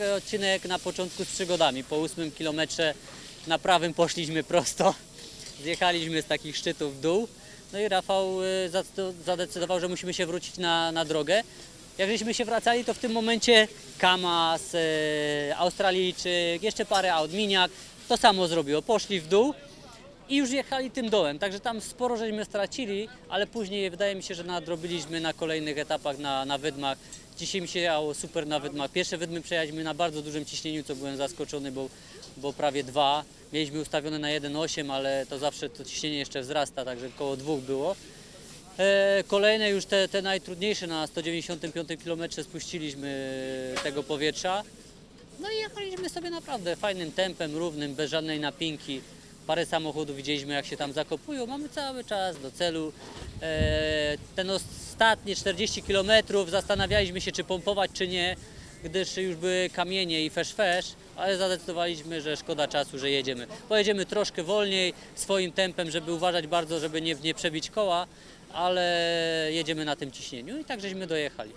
odcinek na początku z przygodami. Po ósmym kilometrze na prawym poszliśmy prosto. Zjechaliśmy z takich szczytów w dół. No i Rafał zac- zadecydował, że musimy się wrócić na, na drogę. Jak żeśmy się wracali, to w tym momencie Kamas, y, Australijczyk, jeszcze parę aut, Miniak, to samo zrobiło. Poszli w dół i już jechali tym dołem. Także tam sporo żeśmy stracili, ale później wydaje mi się, że nadrobiliśmy na kolejnych etapach na, na wydmach. Dzisiaj mi się jechało super na wydmach. Pierwsze wydmy przejechaliśmy na bardzo dużym ciśnieniu, co byłem zaskoczony, bo, bo prawie dwa. Mieliśmy ustawione na 1,8, ale to zawsze to ciśnienie jeszcze wzrasta, także około dwóch było. E, Kolejne już te, te najtrudniejsze na 195 km spuściliśmy tego powietrza. No i jechaliśmy sobie naprawdę fajnym tempem, równym, bez żadnej napinki. Parę samochodów widzieliśmy jak się tam zakopują. Mamy cały czas do celu. E, Ten ostatnie 40 km zastanawialiśmy się czy pompować czy nie, gdyż już były kamienie i fesz fesz, ale zadecydowaliśmy, że szkoda czasu, że jedziemy. Pojedziemy troszkę wolniej, swoim tempem, żeby uważać bardzo, żeby nie, nie przebić koła, ale jedziemy na tym ciśnieniu i tak żeśmy dojechali.